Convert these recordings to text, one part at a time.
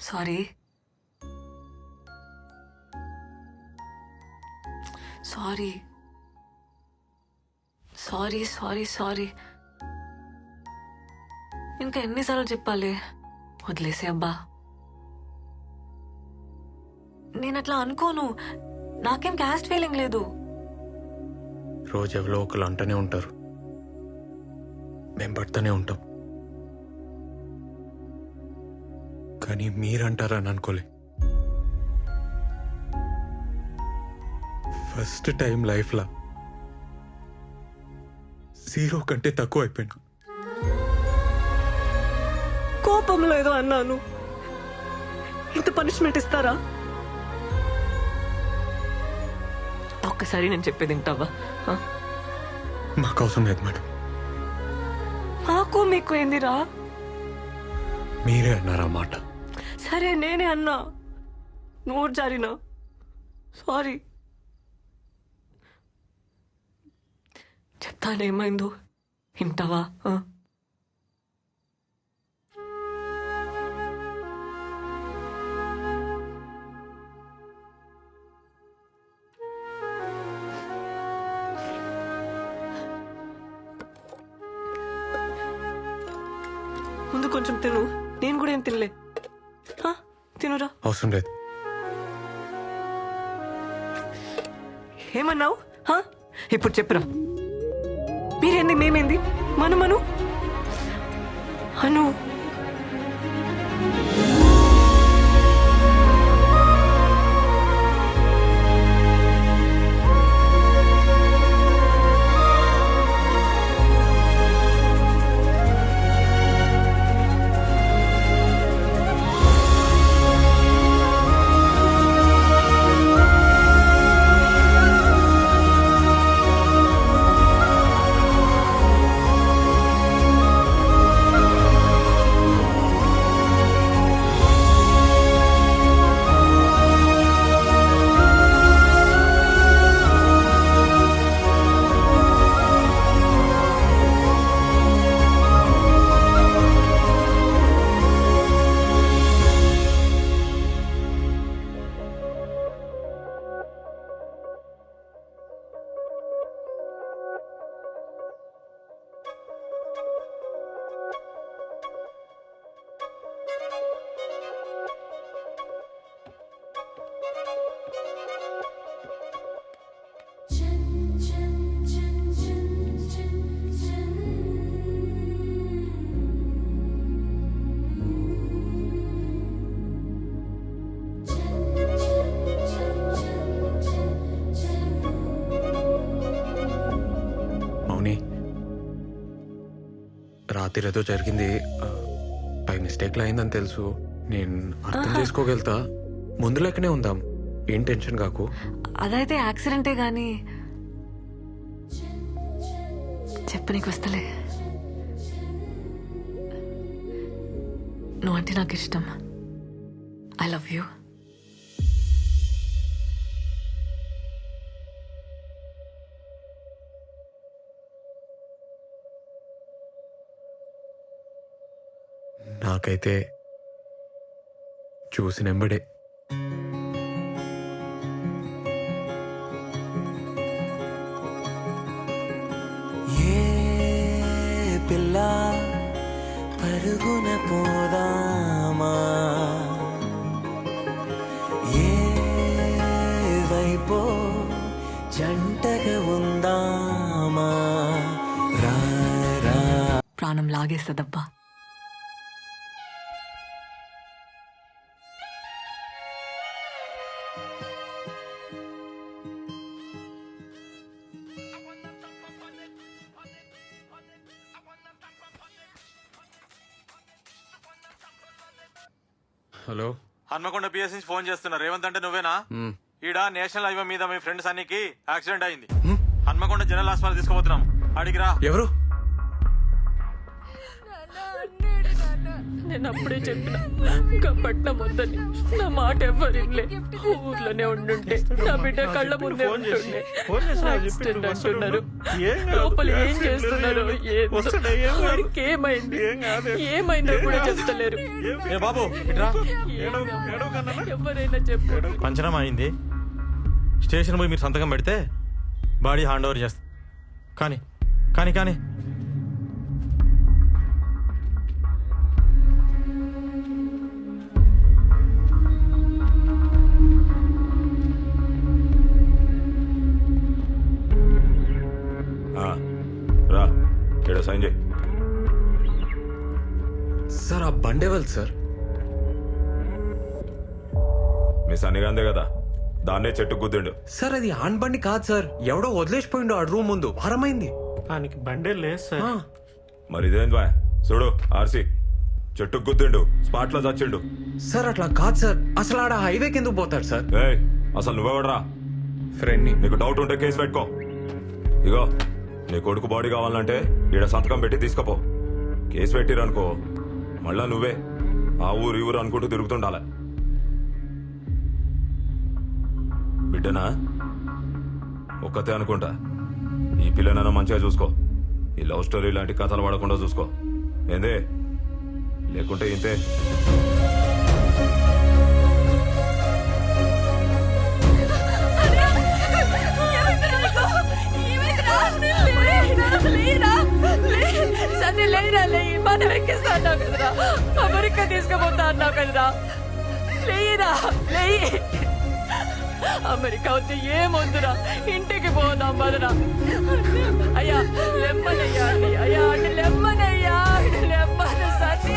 Sorry. Sorry. Sorry sorry sorry. ఇంకా ఎన్నిసార్లు చెప్పాలి? వదిలేసే అబ్బా. నేను అట్లా అనుకోను. నాకేం క్యాస్ట్ ఫీలింగ్ లేదు. రోజు ఎవరో ఒకరు అంటూనే ఉంటారు. మేము పడుతూనే ఉంటాం. కానీ మీరంటారని అనుకోలే. ఫస్ట్ టైం లైఫ్లో జీరో కంటే తక్కువ అయిపోయినా. కోపం లేదు అన్నాను. ఇంత పనిష్మెంట్ ఇస్తారా? ఒక్కసారి నేను చెప్పేది వింటావా? మాకు అవసరం లేదు మేడం. మాకు మీకు ఏందిరా? మీరే అన్నారు మాట? సరే నేనే అన్నా. నోరు జారినా. సారీ. చెప్తానేమైందో? వింటావా? అవసరం లేదు. ఏమన్నావు? హా? ఇప్పుడు చెప్పురా. మీరేంది మేమేంది? మను మను? అను. రాత్రి ఏదో జరిగింది. బై మిస్టేక్లో అయిందని తెలుసు. నేను అర్థం చేసుకోగలుగుతా. ముందు లెక్కనే ఉందాం. ఏం టెన్షన్ కాకు. అదైతే యాక్సిడెంటే గాని చెప్పనీకి వస్తలే. నువ్వంటే నాకు ఇష్టం. I love you. నాకైతే చూసినెంబడే ఏ పిల్ల పరుగున పోదామా? ఏ వైపో జంటగా ఉందామా? రా రా. ప్రాణం లాగేస్తుందబ్బా. హన్మకొండ పిఎస్ నుంచి ఫోన్ చేస్తున్నా. రేవంత్ అంటే నువ్వేనా? ఈడ నేషనల్ హైవే మీద మీ ఫ్రెండ్ సన్నీకి యాక్సిడెంట్ అయింది. హన్మకొండ జనరల్ హాస్పిటల్ తీసుకుపోతున్నాం. అడిగిరా. ఎవరు? నేను అప్పుడే చెప్పిన. ఇంకా పట్నం వద్దని. నా మాట ఎవ్వరిలే ఊర్లోనే ఉండుంటే. నా బిడ్డ కళ్ళ ముందే ఫోన్ చేసి- ఉంటుండే యాక్సిడెంట్ అంటున్నారు. లోపల ఏం చేస్తున్నారు ఏమైంది. ఏమైందో కూడా. చెప్తలేరు. ఏ బాబు ఇట్రా? ఎవరైనా పంచనామా అయింది. స్టేషన్ పోయి మీరు సంతకం పెడితే బాడీ హ్యాండ్ ఓవర్ చేస్తా. కానీ కానీ కానీ. బండేవల్ సార్. మీ సన్నిగాందే కదా దాన్నే చెట్టు గుద్దిండు. సార్ అది ఆన్ బండి కాదు సార్. ఎవడో వదిలేసిపోయిండు ఆ రూమ్ ముందు. వారమైంది దానికి బండే లేదు సార్. ఆ, మరి ఇదేం బా చూడు ఆర్సీ. చెట్టు గుద్దిండు స్పాట్లో చచ్చిండు. సార్ అట్లా కాదు సార్. అసలు ఆడ హైవే కిందకు పోతాడు సార్. ఏయ్ అసలు నువ్వెవడరా? ఫ్రెండ్ని. నీకు డౌట్ ఉంటే కేసు పెట్టుకో. ఇగో నీ కొడుకు బాడీ కావాలంటే ఈడ సంతకం పెట్టి తీసుకపో. కేసు పెట్టిరనుకో మళ్ళా నువ్వే. ఆ ఊరు ఈ ఊరు అనుకుంటూ తిరుగుతుండాలి. బిడ్డనా? ఒక్కతే అనుకుంటా. ఈ పిల్లనైనా మంచిగా చూసుకో. ఈ లవ్ స్టోరీ లాంటి కథలు పడకుండా చూసుకో. ఏందే? లేకుంటే ఇంతే. సరే లేరా లే మనం ఎక్కిస్తా అన్నావు కదరా. అమెరికా తీసుకుపోతా అన్నావు కదరా. లేరా లేయి అమెరికా వచ్చి ఏమొద్దురా ఇంటికి పోదాం మదరా అయ్యా లెమ్మనయ్యా అయ్యా అంటే లెమ్మనయ్యా లెమ్మన సతీ.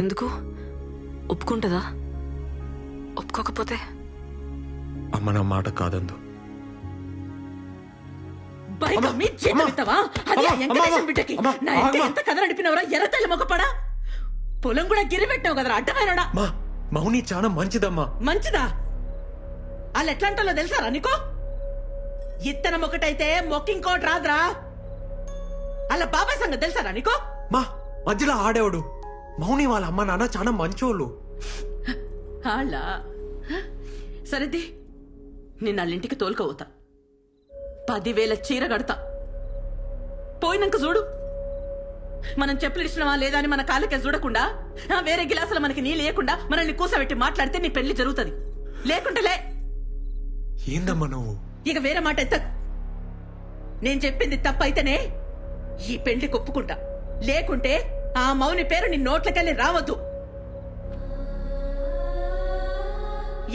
ఎందుకు? ఒప్పుకుంటుందా? ఒప్పుకోకపోతే? అమ్మ నా మాట కాదందు. పొలం కూడా గిరి పెట్టావు కదరా అడ్డమైనడా? మా మౌని చాలా మంచిదమ్మా. మంచిదా? వాళ్ళు ఎట్లాంటో తెలుసారా నీకో? ఇత్తనం ఒకటైతే మొక్కింకోటి రాదురా. అలా బాబాయ్ సంగతి తెలుసారా నీకో? మా మధ్యలో ఆడేవాడు. మౌని వాళ్ళ అమ్మ నాన్న చాలా మంచోళ్ళు. అలా సరేది నిన్న వాళ్ళింటికి తోలుకపోతా పదివేల చీర కడతా. పోయినాక చూడు. మనం చెప్పులు ఇచ్చినవా లేదా అని మన కాళ్ళకే చూడకుండా వేరే గిలాసులు మనకి నీ లేకుండా మనల్ని కూసబెట్టి మాట్లాడితే నీ పెళ్ళి జరుగుతుంది. లేకుంటే లే. ఏందమ్మా నువ్వు? ఇక వేరే మాట ఎత్త నేను చెప్పింది తప్పైతేనే ఈ పెళ్ళి కొప్పుకుంటా. లేకుంటే ఆ మౌని పేరు నీ నోట్లకెళ్ళి రావద్దు.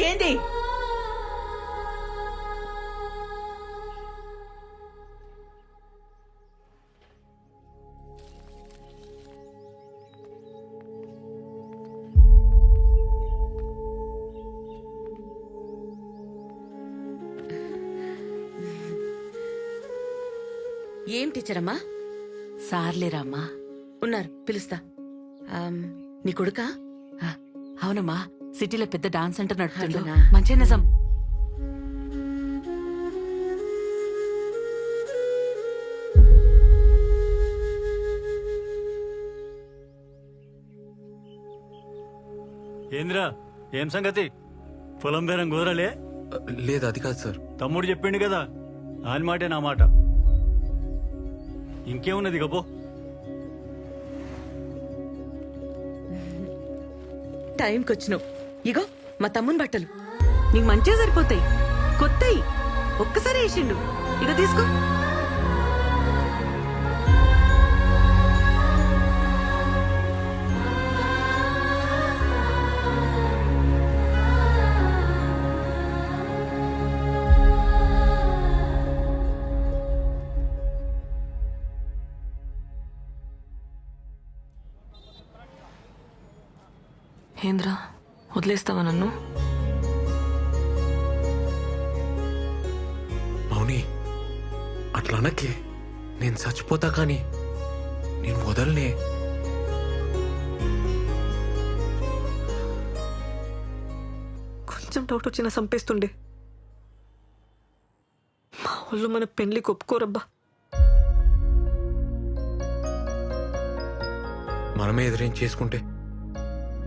ఏంది? ఏం టీచర్ అమ్మా? సార్లేరమ్మా ఉన్నారు పిలుస్తా. నీ కొడుకా? అవునమ్మా సిటీలో పెద్ద డాన్స్ సెంటర్ నడుపుతుండు? మంచి నిజం. ఏందిరా ఏం సంగతి? పొలం బేరం కుదరలే లేదు అది కాదు సార్. తమ్ముడు చెప్పిండు కదా ఆయన మాటే నా మాట. ఇంకేమున్నది గబో టైంకి వచ్చినావు ఇగో మా తమ్ముని బట్టలు. నీకు మంచిగా సరిపోతాయి. కొత్తయి. ఒక్కసారి వేసిండు. ఇక తీసుకో. వదిలేస్తావా నన్ను? మౌని అట్లా అనకే. నేను చచ్చిపోతా కానీ నేను వదలనే. కొంచెం డౌట్ వచ్చినా చంపేస్తుండే మా వాళ్ళు మన పెళ్ళికి ఒప్పుకోరబ్బా. మనమే ఎదురేం చేసుకుంటే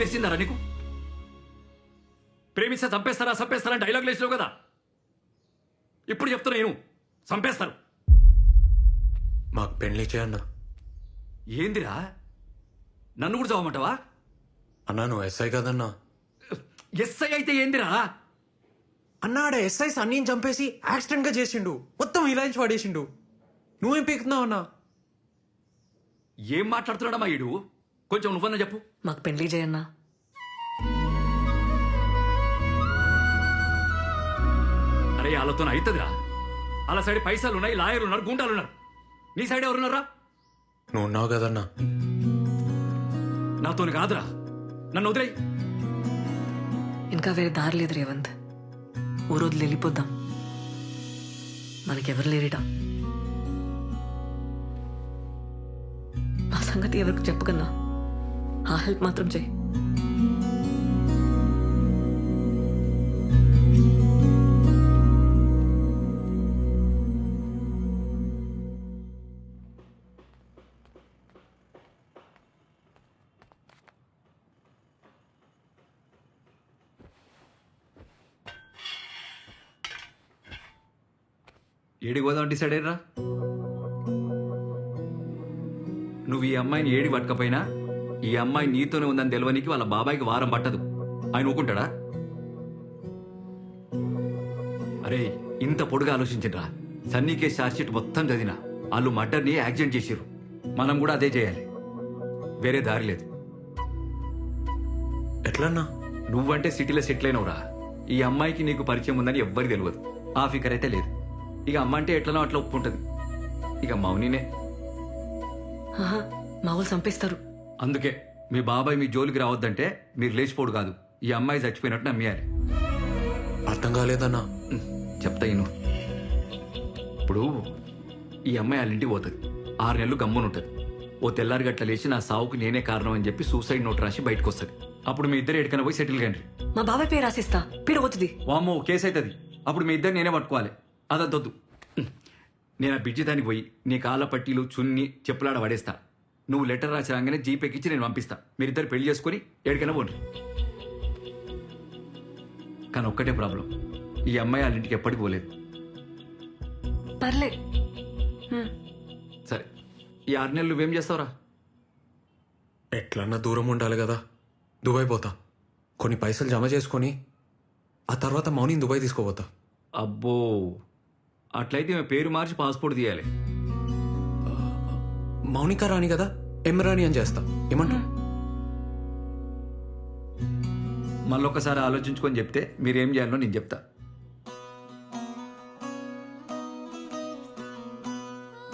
పిచ్చిలేసిందరా నీకు? ప్రేమిస్తే చంపేస్తారా చంపేస్తారా అని డైలాగ్ లేచినావు కదా? ఇప్పుడు చెప్తున్నా నేను. చంపేస్తారు. మాకు పెళ్ళి చేయన్న. ఏందిరా? నన్ను కూడా చదవమంటావా అన్నా నువ్వు ఎస్ఐ కదన్నా. ఎస్ఐ అయితే ఏందిరా? అన్నాడ ఎస్ఐ సన్నీని చంపేసి యాక్సిడెంట్గా చేసిండు. మొత్తం ఇలాంటి పడేసిండు నువ్వేం పీకుతున్నావు అన్నా? ఏం మాట్లాడుతున్నాడమ్మా ఈడు? కొంచెం నువ్వన్నా చెప్పు. మాకు పెళ్ళి చేయన్నా. అరే వాళ్ళతో అవుతుందిరా వాళ్ళ సైడ్ పైసలు ఉన్నాయి లాయర్లు ఉన్నారు గుండాలు ఉన్నారు నీ సైడ్ ఎవరున్నారా? నువ్వు ఉన్నావు కదన్నా. నాతోని కాదురా. నన్ను వదిలేయి. ఇంకా వేరే దారి లేదు రేవంత్. ఓ రోజులు వెళ్ళిపోద్దాం మనకెవరు లేరిట. మా సంగతి ఎవరికి చెప్పకన్నా ఆ హెల్ప్ మాత్రం చేయి. ఏడి పోదాం డిసైడ్ అయ్యరా? నువ్వు ఈ అమ్మాయిని ఏడి పట్టకపోయినా ఈ అమ్మాయి నీతోనే ఉందని తెలవనికి వాళ్ళ బాబాయికి వారం పట్టదు. ఆయన ఊకుంటాడా అరే ఇంత పొడుగా ఆలోచించరా సన్నీ కేసు ఛార్జ్షీట్ మొత్తం చదివిన. వాళ్ళు మర్డర్ని యాక్సిడెంట్ చేసిర్రు. మనం కూడా అదే చేయాలి. వేరే దారి లేదు. ఎట్లన్నా? నువ్వంటే సిటీలో సెటిల్ అయినవురా. ఈ అమ్మాయికి నీకు పరిచయం ఉందని ఎవ్వరికి తెలియదు ఆ ఫికర్ అయితే లేదు. ఇక అమ్మ అంటే ఎట్లనో అట్లా ఒప్పుకుంటది. ఇక మౌనినే. మా వాళ్ళు చంపేస్తారు. అందుకే మీ బాబాయ్ మీ జోలికి రావద్దంటే మీరు లేచిపోడు కాదు. ఈ అమ్మాయి చచ్చిపోయినట్టు నమ్మేయాలి అర్థం కాలేదన్నా. చెప్తా ఇను. ఇప్పుడు ఈ అమ్మాయి వాళ్ళ ఇంటికి పోతుంది. ఆరు నెలలు గమ్మున ఉంటుంది. ఓ తెల్లారి గట్ల లేచి నా సావుకు నేనే కారణం అని చెప్పి సూసైడ్ నోట్ రాసి బయటకు వస్తుంది అప్పుడు మీ ఇద్దరు ఎక్కడికైనా పోయి సెటిల్ కండి మా బాబాయ్ పేరు రాసిస్తా. పీడబోతుంది వామ్మో కేసు అవుతుంది అప్పుడు మీ ఇద్దరు నేనే పట్టుకోవాలి. అదొద్దు. నేను ఆ బిడ్జి దానికి పోయి నీ కాళ్ళ పట్టీలు చున్ని చెప్పులాడ పడేస్తా. నువ్వు లెటర్ రాసి రాగానే జీపేకి ఇచ్చి నేను పంపిస్తా. మీరిద్దరు పెళ్ళి చేసుకొని ఎక్కడికైనా పోండి. కానీ ఒక్కటే ప్రాబ్లం. ఈ అమ్మాయి వాళ్ళ ఇంటికి ఎప్పటికి పోలేదు. పర్లే సరే. ఈ ఆరు నెలలు నువ్వేం చేస్తావురా? ఎట్లన్నా దూరం ఉండాలి కదా. దుబాయ్ పోతా. కొన్ని పైసలు జమ చేసుకొని ఆ తర్వాత మౌనిని దుబాయ్ తీసుకోపోతా. అబ్బో. అట్లయితే ఈమె పేరు మార్చి పాస్పోర్ట్ తీయాలి. మౌనిక రాణి కదా? ఎమ్రాణి అని చేస్తా. ఏమంటావు? మళ్ళొకసారి ఆలోచించుకొని చెప్తే మీరేం చేయాలో నేను చెప్తా.